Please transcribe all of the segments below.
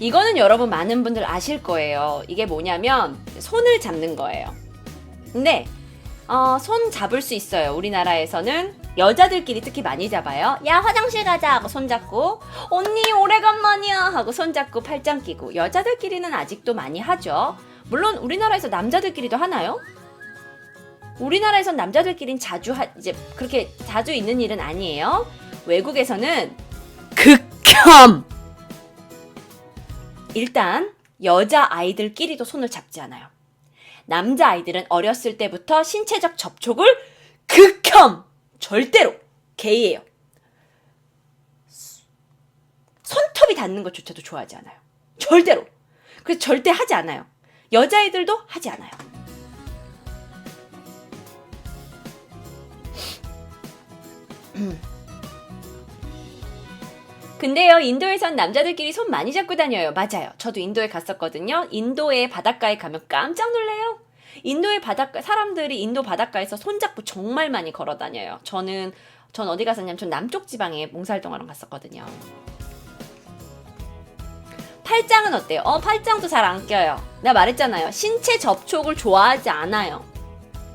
이거는 여러분 많은 분들 아실 거예요. 이게 뭐냐면 손을 잡는 거예요. 근데 어, 손 잡을 수 있어요. 우리나라에서는 여자들끼리 특히 많이 잡아요. 야 화장실 가자 하고 손 잡고 언니 오래간만이야 하고 손 잡고 팔짱 끼고 여자들끼리는 아직도 많이 하죠. 물론 우리나라에서 남자들끼리도 하나요? 우리나라에선 남자들끼리는 자주 하, 이제 그렇게 자주 있는 일은 아니에요. 외국에서는 극혐. 일단 여자 아이들끼리도 손을 잡지 않아요. 남자 아이들은 어렸을 때부터 신체적 접촉을 극혐 절대로 게이예요. 손톱이 닿는 것조차도 좋아하지 않아요. 절대로. 그래서 절대 하지 않아요. 여자애들도 하지 않아요. 근데요, 인도에선 남자들끼리 손 많이 잡고 다녀요. 맞아요. 저도 인도에 갔었거든요. 인도의 바닷가에 가면 깜짝 놀래요. 인도의 바닷가, 사람들이 인도 바닷가에서 손잡고 정말 많이 걸어 다녀요. 저는, 전 어디 갔었냐면, 전 남쪽 지방에 봉사활동하러 갔었거든요. 팔짱은 어때요? 어, 팔짱도 잘 안 껴요. 내가 말했잖아요. 신체 접촉을 좋아하지 않아요.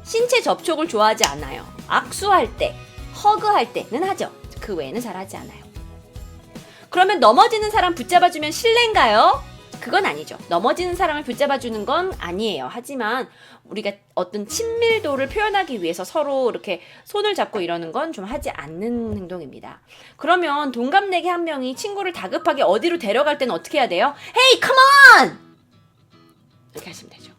신체 접촉을 좋아하지 않아요. 악수할 때, 허그할 때는 하죠. 그 외에는 잘 하지 않아요. 그러면 넘어지는 사람 붙잡아주면 실례인가요? 그건 아니죠. 넘어지는 사람을 붙잡아주는 건 아니에요. 하지만 우리가 어떤 친밀도를 표현하기 위해서 서로 이렇게 손을 잡고 이러는 건 좀 하지 않는 행동입니다. 그러면 동갑내기 한 명이 친구를 다급하게 어디로 데려갈 때는 어떻게 해야 돼요? 헤이, 컴온! 이렇게 하시면 되죠.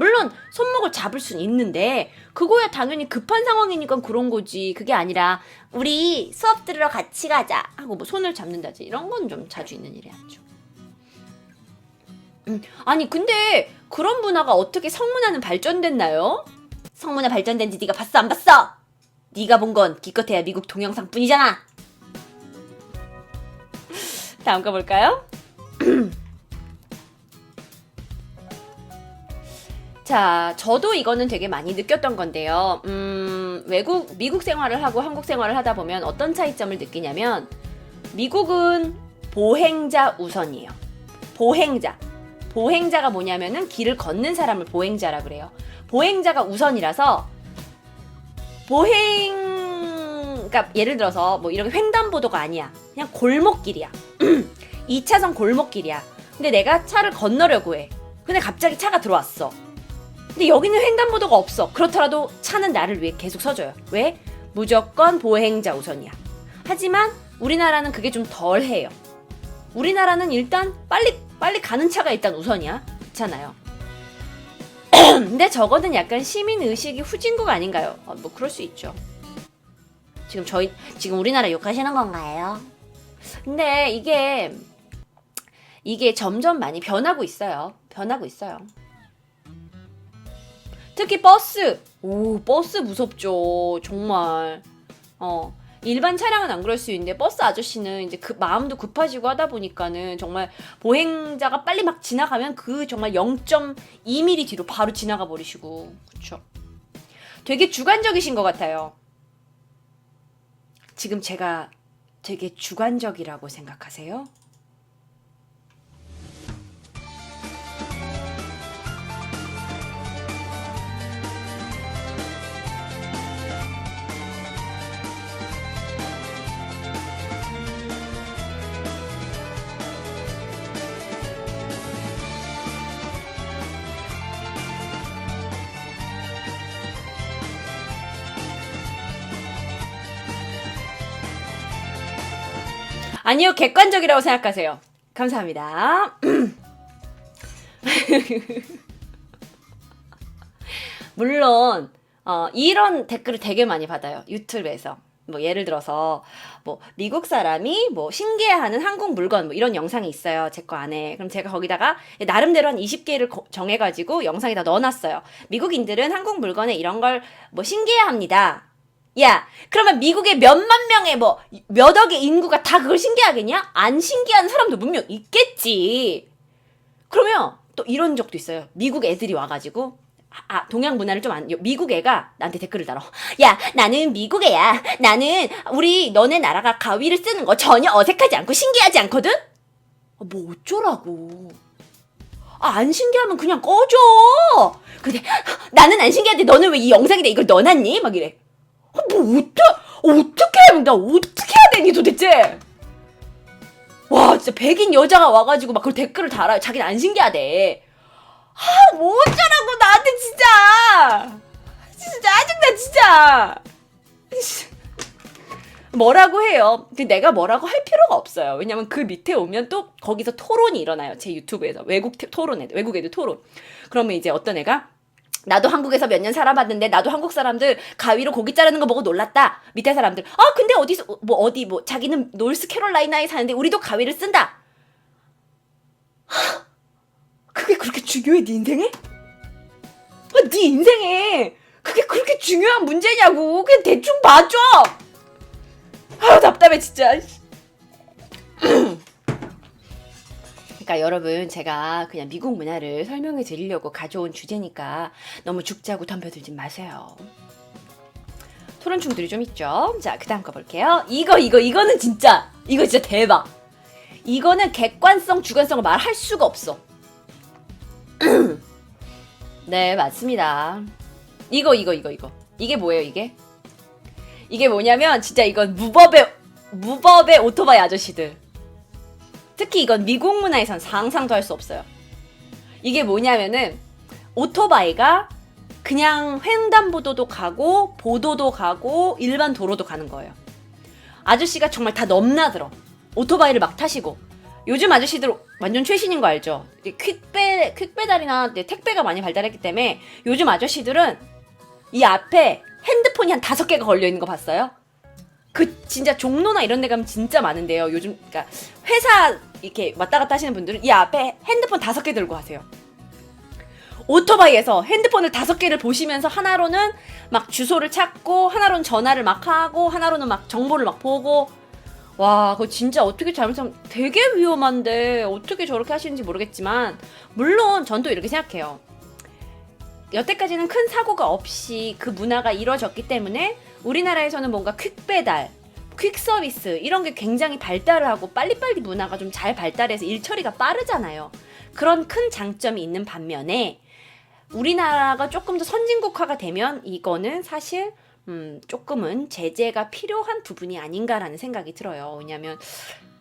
물론 손목을 잡을 수는 있는데 그거야 당연히 급한 상황이니까 그런 거지. 그게 아니라 우리 수업 들으러 같이 가자 하고 뭐 손을 잡는다지 이런 건 좀 자주 있는 일이 아니죠. 음, 아니 근데 그런 문화가 어떻게 성문화는 발전됐나요? 성문화 발전된지 네가 봤어 안 봤어? 네가 본 건 기껏해야 미국 동영상뿐이잖아. 다음 거 볼까요? 자, 저도 이거는 되게 많이 느꼈던 건데요. 음, 외국, 미국 생활을 하고 한국 생활을 하다 보면 어떤 차이점을 느끼냐면, 미국은 보행자 우선이에요. 보행자. 보행자가 뭐냐면은 길을 걷는 사람을 보행자라 그래요. 보행자가 우선이라서, 보행, 그러니까 예를 들어서 뭐 이렇게 횡단보도가 아니야. 그냥 골목길이야. 2차선 골목길이야. 근데 내가 차를 건너려고 해. 근데 갑자기 차가 들어왔어. 근데 여기는 횡단보도가 없어. 그렇더라도 차는 나를 위해 계속 서줘요. 왜? 무조건 보행자 우선이야. 하지만 우리나라는 그게 좀 덜해요. 우리나라는 일단 빨리 빨리 가는 차가 일단 우선이야. 그렇잖아요. 근데 저거는 약간 시민 의식이 후진국 아닌가요? 어, 뭐 그럴 수 있죠. 지금 저희 지금 우리나라 욕하시는 건가요? 근데 이게 이게 점점 많이 변하고 있어요. 변하고 있어요. 특히 버스. 오, 버스 무섭죠. 정말. 어. 일반 차량은 안 그럴 수 있는데 버스 아저씨는 이제 그 마음도 급하시고 하다 보니까는 정말 보행자가 빨리 막 지나가면 그 정말 0.2mm 뒤로 바로 지나가 버리시고. 그쵸. 되게 주관적이신 것 같아요. 지금 제가 되게 주관적이라고 생각하세요? 아니요, 객관적이라고 생각하세요. 감사합니다. 물론 어, 이런 댓글을 되게 많이 받아요. 유튜브에서. 뭐 예를 들어서 뭐 미국 사람이 뭐 신기해하는 한국 물건 뭐 이런 영상이 있어요. 제 거 안에. 그럼 제가 거기다가 나름대로 한 20개를 정해 가지고 영상에다 넣어 놨어요. 미국인들은 한국 물건에 이런 걸 뭐 신기해합니다. 야, 그러면 미국의 몇만 명의 뭐 몇 억의 인구가 다 그걸 신기하겠냐? 안 신기한 사람도 분명 있겠지. 그러면 또 이런 적도 있어요. 미국 애들이 와가지고 아 동양 문화를 좀 안 미국 애가 나한테 댓글을 달아. 야 나는 미국 애야. 나는 우리 너네 나라가 가위를 쓰는 거 전혀 어색하지 않고 신기하지 않거든. 아, 뭐 어쩌라고. 아, 안 신기하면 그냥 꺼져! 근데, 나는 안 신기한데 너는 왜 이 영상에다 이걸 넣어놨니? 막 이래. 아, 뭐, 어떻게 하면, 나 어떻게 해야 되니 도대체? 와, 진짜 백인 여자가 와가지고 막 그 댓글을 달아요. 자기는 안 신기하대. 아, 뭐 어쩌라고, 나한테 진짜! 진짜 짜증나, 진짜! 뭐라고 해요. 내가 뭐라고 할 필요가 없어요. 왜냐면 그 밑에 오면 또 거기서 토론이 일어나요. 제 유튜브에서. 외국 태- 토론, 애 외국 애들 토론. 그러면 이제 어떤 애가 나도 한국에서 몇 년 살아봤는데 나도 한국 사람들 가위로 고기 자르는 거 보고 놀랐다. 밑에 사람들 아 근데 어디서 뭐 어디 뭐 자기는 노스캐롤라이나에 사는데 우리도 가위를 쓴다. 하, 그게 그렇게 중요해 네 인생에? 아, 네 인생에 그게 그렇게 중요한 문제냐고 그냥 대충 봐줘. 아 답답해 진짜. 그러니까 여러분 제가 그냥 미국 문화를 설명해 드리려고 가져온 주제니까 너무 죽자고 덤벼들지 마세요. 토론충들이 좀 있죠. 자, 그 다음 거 볼게요. 이거, 이거, 이거는 진짜, 이거 진짜 대박. 이거는 객관성, 주관성을 말할 수가 없어. 네, 맞습니다. 이거, 이거, 이거, 이거. 이게 뭐예요, 이게? 이게 뭐냐면, 진짜 이건 무법의, 무법의 오토바이 아저씨들. 특히 이건 미국 문화에선 상상도 할 수 없어요. 이게 뭐냐면은 오토바이가 그냥 횡단보도도 가고 보도도 가고 일반 도로도 가는 거예요. 아저씨가 정말 다 넘나들어. 오토바이를 막 타시고. 요즘 아저씨들 완전 최신인 거 알죠? 퀵배, 퀵배달이나 네, 택배가 많이 발달했기 때문에 요즘 아저씨들은 이 앞에 핸드폰이 한 다섯 개가 걸려 있는 거 봤어요? 그 진짜 종로나 이런 데 가면 진짜 많은데요. 요즘 그러니까 회사 이렇게 왔다 갔다 하시는 분들은 이 앞에 핸드폰 다섯 개 들고 가세요. 오토바이에서 핸드폰을 다섯 개를 보시면서 하나로는 막 주소를 찾고 하나로는 전화를 막 하고 하나로는 막 정보를 막 보고 와 그거 진짜 어떻게 잘못하면 되게 위험한데 어떻게 저렇게 하시는지 모르겠지만 물론 전 또 이렇게 생각해요. 여태까지는 큰 사고가 없이 그 문화가 이루어졌기 때문에 우리나라에서는 뭔가 퀵 배달, 퀵 서비스 이런 게 굉장히 발달을 하고 빨리빨리 문화가 좀 잘 발달해서 일 처리가 빠르잖아요. 그런 큰 장점이 있는 반면에 우리나라가 조금 더 선진국화가 되면 이거는 사실 음, 조금은 제재가 필요한 부분이 아닌가라는 생각이 들어요. 왜냐하면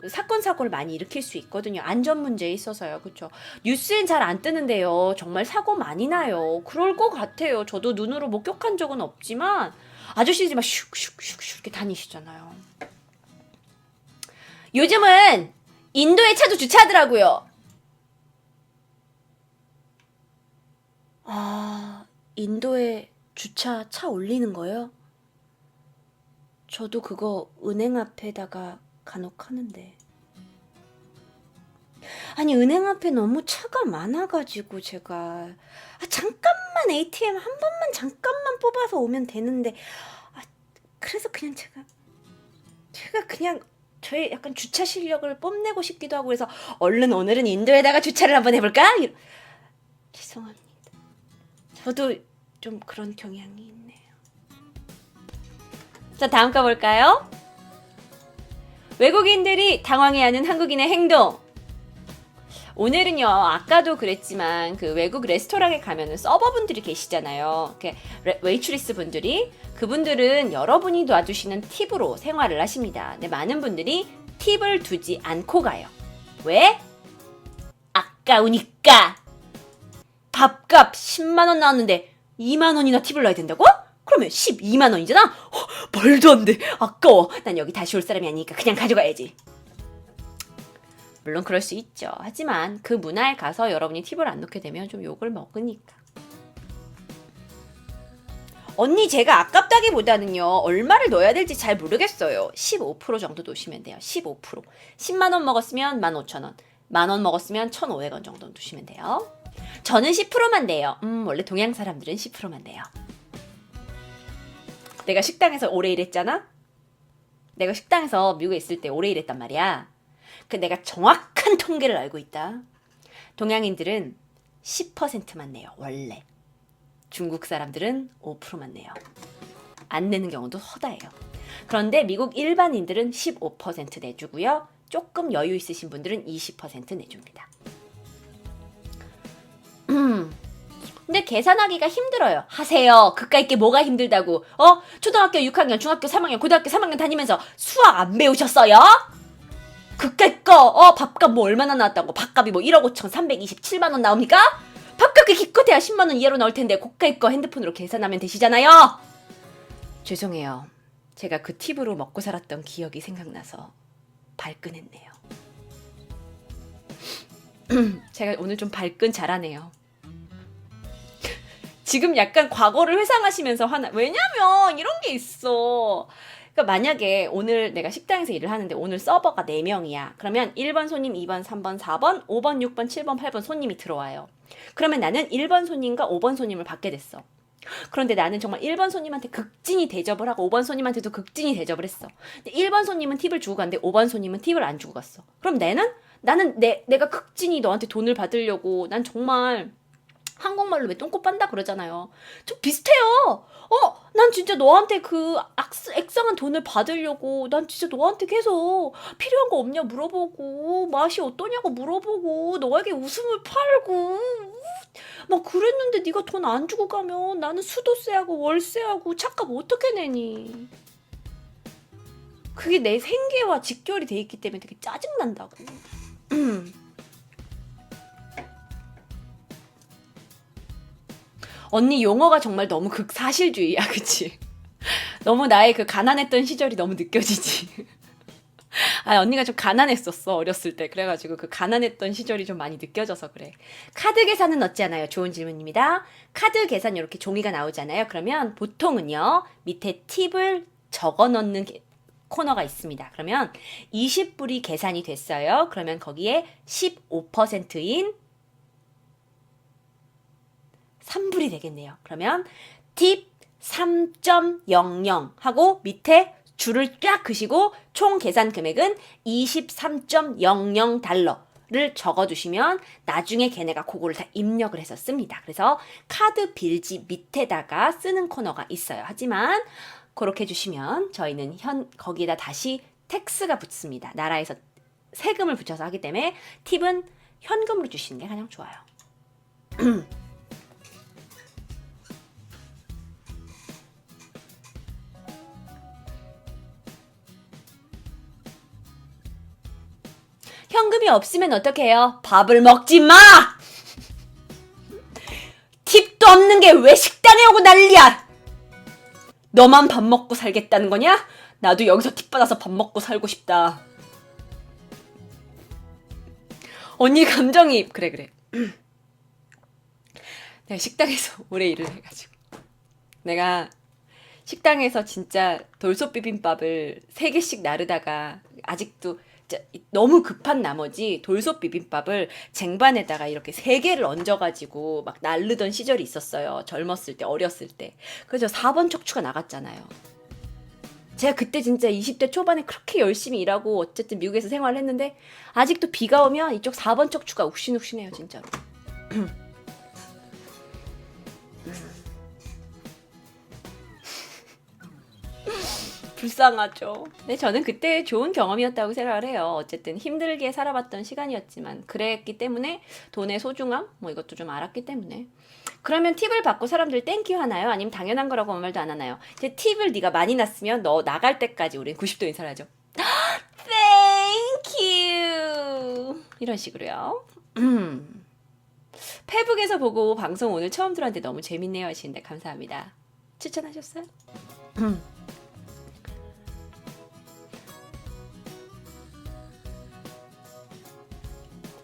사건 사고를 많이 일으킬 수 있거든요. 안전 문제에 있어서요. 그렇죠. 뉴스엔 잘 안 뜨는데요. 정말 사고 많이 나요. 그럴 것 같아요. 저도 눈으로 목격한 적은 없지만 아저씨들이 막 슉슉슉슉 이렇게 다니시잖아요. 요즘은 인도에 차도 주차하더라고요. 아, 인도에 주차 차 올리는 거요? 저도 그거 은행 앞에다가 간혹 하는데. 아니, 은행 앞에 너무 차가 많아가지고 제가. 아, 잠깐만 ATM 한 번만 잠깐만 뽑아서 오면 되는데. 아, 그래서 그냥 제가. 제가 그냥 저의 약간 주차 실력을 뽐내고 싶기도 하고 해서 얼른 오늘은 인도에다가 주차를 한번 해볼까? 이러- 죄송합니다. 저도 좀 그런 경향이 있네요. 자, 다음 거 볼까요? 외국인들이 당황해하는 한국인의 행동. 오늘은요, 아까도 그랬지만, 그 외국 레스토랑에 가면은 서버분들이 계시잖아요. 웨이트리스 분들이. 그분들은 여러분이 놔주시는 팁으로 생활을 하십니다. 근데 많은 분들이 팁을 두지 않고 가요. 왜? 아까우니까. 밥값 10만 원 나왔는데 2만 원이나 팁을 넣어야 된다고? 그러면 12만 원이잖아? 말도 안 돼. 아까워. 난 여기 다시 올 사람이 아니니까 그냥 가져가야지. 물론 그럴 수 있죠. 하지만 그 문화에 가서 여러분이 팁을 안 넣게 되면 좀 욕을 먹으니까. 언니 제가 아깝다기보다는요 얼마를 넣어야 될지 잘 모르겠어요 15% 정도 놓으시면 돼요 15% 10만 원 먹었으면 15,000원 만 원 먹었으면 1,500원 정도 두시면 돼요 저는 10%만 돼요 음 원래 동양 사람들은 10%만 돼요 내가 식당에서 오래 일했잖아 내가 식당에서 미국에 있을 때 오래 일했단 말이야 그 내가 정확한 통계를 알고 있다 동양인들은 10%만 내요 원래 중국 사람들은 5%만 내요. 안 내는 경우도 허다해요. 그런데 미국 일반인들은 15% 내주고요. 조금 여유 있으신 분들은 20% 내줍니다. 음. 근데 계산하기가 힘들어요. 하세요. 그까이 게 뭐가 힘들다고. 어? 초등학교 6학년, 중학교 3학년, 고등학교 3학년 다니면서 수학 안 배우셨어요? 그까이 거, 어, 밥값 뭐 얼마나 나왔다고. 밥값이 뭐 1억 5천 327만 원 나옵니까? 밥값이 기껏해야 10만 원 이하로 나올 텐데 고가의 거 핸드폰으로 계산하면 되시잖아요. 죄송해요. 제가 그 팁으로 먹고 살았던 기억이 생각나서 발끈했네요. 제가 오늘 좀 발끈 잘하네요. 지금 약간 과거를 회상하시면서 화나. 왜냐면 이런 게 있어. 그러니까 만약에 오늘 내가 식당에서 일을 하는데 오늘 서버가 4명이야. 그러면 1번 손님, 2번, 3번, 4번, 5번, 6번, 7번, 8번 손님이 들어와요. 그러면 나는 1번 손님과 5번 손님을 받게 됐어. 그런데 나는 정말 1번 손님한테 극진히 대접을 하고 5번 손님한테도 극진히 대접을 했어. 근데 1번 손님은 팁을 주고 갔는데 5번 손님은 팁을 안 주고 갔어. 그럼 내는 나는 내 내가 극진히 너한테 돈을 받으려고 난 정말 한국말로 왜 똥꼬 빤다 그러잖아요. 좀 비슷해요. 어, 난 진짜 너한테 그 악스, 액상한 돈을 받으려고 난 진짜 너한테 계속 필요한 거 없냐 물어보고 맛이 어떠냐고 물어보고 너에게 웃음을 팔고 막 그랬는데 네가 돈 안 주고 가면 나는 수도세하고 월세하고 차값 어떻게 내니? 그게 내 생계와 직결이 돼 있기 때문에 되게 짜증 난다고. 언니 용어가 정말 너무 극사실주의야, 그치? 너무 나의 그 가난했던 시절이 너무 느껴지지. 아, 언니가 좀 가난했었어, 어렸을 때. 그래가지고 그 가난했던 시절이 좀 많이 느껴져서 그래. 카드 계산은 어찌하나요? 좋은 질문입니다. 카드 계산 이렇게 종이가 나오잖아요. 그러면 보통은요, 밑에 팁을 적어 넣는 게- 코너가 있습니다. 그러면 20불이 계산이 됐어요. 그러면 거기에 15%인 3불이 되겠네요. 그러면 팁 3.00 하고 밑에 줄을 쫙 그시고 총 계산 금액은 23.00 달러 를 적어두시면 나중에 걔네가 그거를 다 입력을 해서 씁니다. 그래서 카드 빌지 밑에다가 쓰는 코너가 있어요. 하지만 그렇게 해주시면 저희는 현 거기에다 다시 텍스가 붙습니다. 나라에서 세금을 붙여서 하기 때문에 팁은 현금으로 주시는 게 가장 좋아요. 현금이 없으면 어떡해요? 밥을 먹지 마! 팁도 없는 게 왜 식당에 오고 난리야! 너만 밥 먹고 살겠다는 거냐? 나도 여기서 팁 받아서 밥 먹고 살고 싶다. 언니 감정이입. 그래, 그래. 내가 식당에서 오래 일을 해가지고. 내가 식당에서 진짜 돌솥 비빔밥을 세 개씩 나르다가 아직도 너무 급한 나머지 돌솥 비빔밥을 쟁반에다가 이렇게 세 개를 얹어가지고 막 날르던 시절이 있었어요. 젊었을 때, 어렸을 때. 그래서 4번 척추가 나갔잖아요. 제가 그때 진짜 20대 초반에 그렇게 열심히 일하고 어쨌든 미국에서 생활을 했는데 아직도 비가 오면 이쪽 4번 척추가 욱신욱신해요, 진짜로. 불쌍하죠. 근데 저는 그때 좋은 경험이었다고 생각을 해요. 어쨌든 힘들게 살아봤던 시간이었지만 그랬기 때문에 돈의 소중함 뭐 이것도 좀 알았기 때문에 그러면 팁을 받고 사람들 땡큐 하나요? 아니면 당연한 거라고 아무 말도 안 하나요? 이제 팁을 네가 많이 났으면 너 나갈 때까지 우리 90도 인사를 하죠. 땡큐 이런 식으로요. 음. 페북에서 보고 방송 오늘 처음 들었는데 너무 재밌네요 하시는데 감사합니다. 추천하셨어요?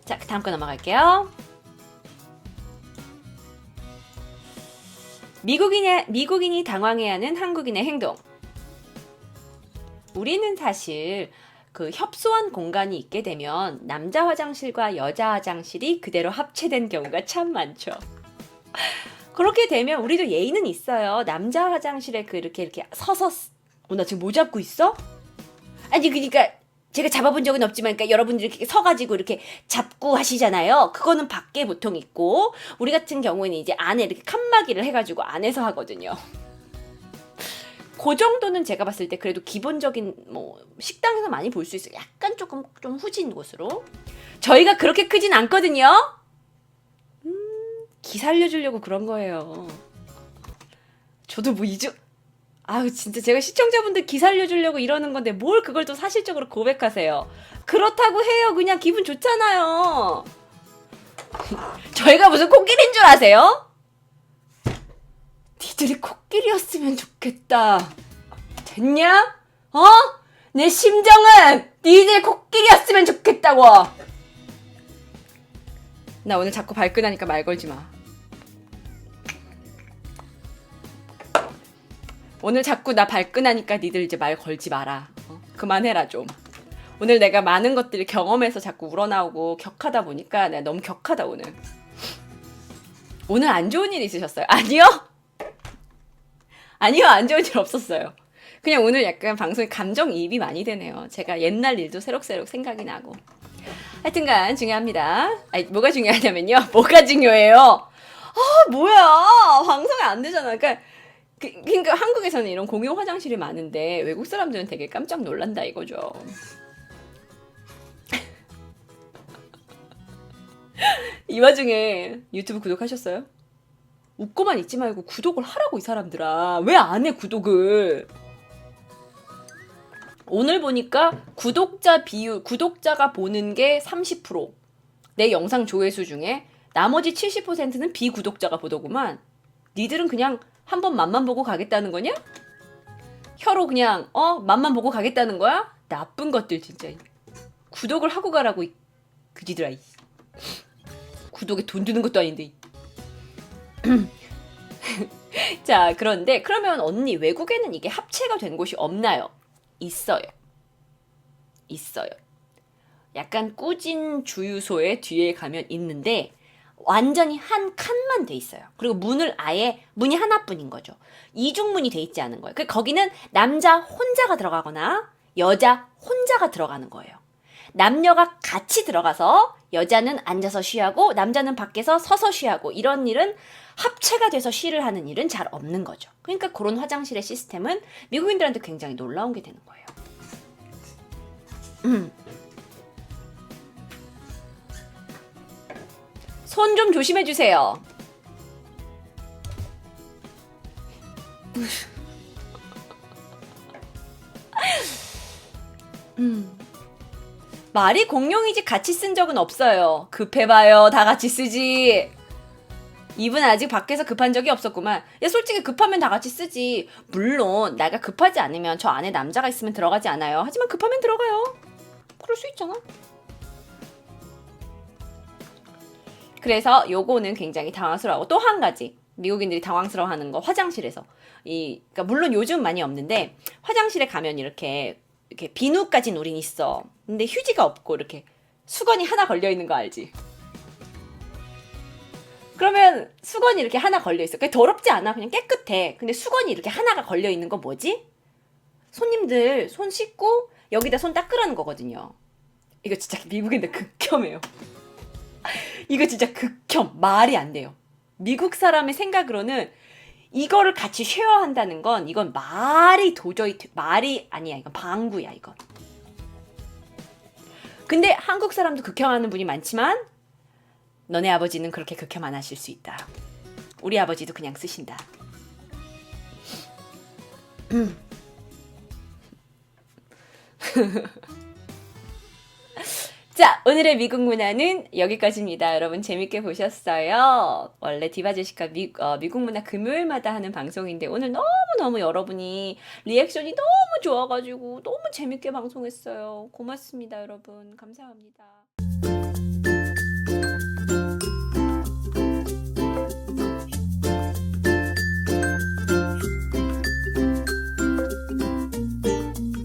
자, 그 다음 거 넘어갈게요. 미국인의, 미국인이 당황해하는 한국인의 행동. 우리는 사실 그 협소한 공간이 있게 되면 남자 화장실과 여자 화장실이 그대로 합체된 경우가 참 많죠. 그렇게 되면 우리도 예의는 있어요. 남자 화장실에 그 이렇게 이렇게 서서 쓰- 어, 나 지금 뭐 잡고 있어? 아니 그러니까 제가 잡아본 적은 없지만 그러니까 여러분들이 이렇게 서가지고 이렇게 잡고 하시잖아요. 그거는 밖에 보통 있고 우리 같은 경우에는 이제 안에 이렇게 칸막이를 해가지고 안에서 하거든요. 그 정도는 제가 봤을 때 그래도 기본적인 뭐 식당에서 많이 볼 수 있어요. 약간 조금 좀 후진 곳으로. 저희가 그렇게 크진 않거든요. 음, 기 살려주려고 그런 거예요. 저도 뭐 이주 아유 진짜 제가 시청자분들 기 살려주려고 이러는 건데 뭘 그걸 또 사실적으로 고백하세요. 그렇다고 해요. 그냥 기분 좋잖아요. 저희가 무슨 코끼리인 줄 아세요? 니들이 코끼리였으면 좋겠다. 됐냐? 어? 내 심정은 니들 코끼리였으면 좋겠다고. 나 오늘 자꾸 발끈하니까 말 걸지 마. 오늘 자꾸 나 발끈하니까 니들 이제 말 걸지 마라. 어? 그만해라 좀. 오늘 내가 많은 것들을 경험해서 자꾸 우러나오고 격하다 보니까 내가 너무 격하다 오늘. 오늘 안 좋은 일 있으셨어요? 아니요? 아니요, 안 좋은 일 없었어요. 그냥 오늘 약간 방송에 감정이입이 많이 되네요. 제가 옛날 일도 새록새록 생각이 나고. 하여튼간 중요합니다. 아니, 뭐가 중요하냐면요. 뭐가 중요해요? 아, 뭐야. 방송이 안 되잖아. 그러니까, 그, 그러니까 한국에서는 이런 공용 화장실이 많은데 외국 사람들은 되게 깜짝 놀란다 이거죠. 이 와중에 유튜브 구독하셨어요? 웃고만 있지 말고 구독을 하라고 이 사람들아. 왜 안 해 구독을? 오늘 보니까 구독자 비율, 구독자가 보는 게 30%. 내 영상 조회수 중에 나머지 70%는 비구독자가 보더구만. 니들은 그냥 한 번 맛만 보고 가겠다는 거냐? 혀로 그냥 어 맛만 보고 가겠다는 거야? 나쁜 것들 진짜. 구독을 하고 가라고 이 그지들아. 이. 구독에 돈 드는 것도 아닌데. 이. 자, 그런데 그러면 언니 외국에는 이게 합체가 된 곳이 없나요? 있어요. 있어요. 약간 꾸진 주유소의 뒤에 가면 있는데 완전히 한 칸만 돼 있어요. 그리고 문을 아예 문이 하나뿐인 거죠. 이중문이 돼 있지 않은 거예요. 그 거기는 남자 혼자가 들어가거나 여자 혼자가 들어가는 거예요. 남녀가 같이 들어가서 여자는 앉아서 쉬하고 남자는 밖에서 서서 쉬하고 이런 일은 합체가 돼서 쉬를 하는 일은 잘 없는 거죠. 그러니까 그런 화장실의 시스템은 미국인들한테 굉장히 놀라운 게 되는 거예요. 음. 손 좀 조심해 주세요. 음. 말이 공룡이지 같이 쓴 적은 없어요. 급해봐요. 다 같이 쓰지. 이분 아직 밖에서 급한 적이 없었구만. 야, 솔직히 급하면 다 같이 쓰지. 물론, 내가 급하지 않으면 저 안에 남자가 있으면 들어가지 않아요. 하지만 급하면 들어가요. 그럴 수 있잖아. 그래서 요거는 굉장히 당황스러워. 또한 가지. 미국인들이 당황스러워하는 거 화장실에서 이 그러니까 물론 요즘 많이 없는데 화장실에 가면 이렇게 이렇게 비누까진 우린 있어. 근데 휴지가 없고 이렇게 수건이 하나 걸려 있는 거 알지? 그러면 수건이 이렇게 하나 걸려 있어. 그게 더럽지 않아. 그냥 깨끗해. 근데 수건이 이렇게 하나가 걸려 있는 거 뭐지? 손님들 손 씻고 여기다 손 닦으라는 거거든요. 이거 진짜 미국인들 극혐해요. 이거 진짜 극혐. 말이 안 돼요. 미국 사람의 생각으로는 이거를 같이 쉐어한다는 건 이건 말이 도저히 되- 말이 아니야. 이건 방구야, 이건. 근데 한국 사람도 극혐하는 분이 많지만 너네 아버지는 그렇게 극혐 안 하실 수 있다. 우리 아버지도 그냥 쓰신다. 자, 오늘의 미국 문화는 여기까지입니다. 여러분 재밌게 보셨어요? 원래 디바제시카 미, 어, 미국 문화 금요일마다 하는 방송인데 오늘 너무너무 여러분이 리액션이 너무 좋아가지고 너무 재밌게 방송했어요. 고맙습니다, 여러분. 감사합니다.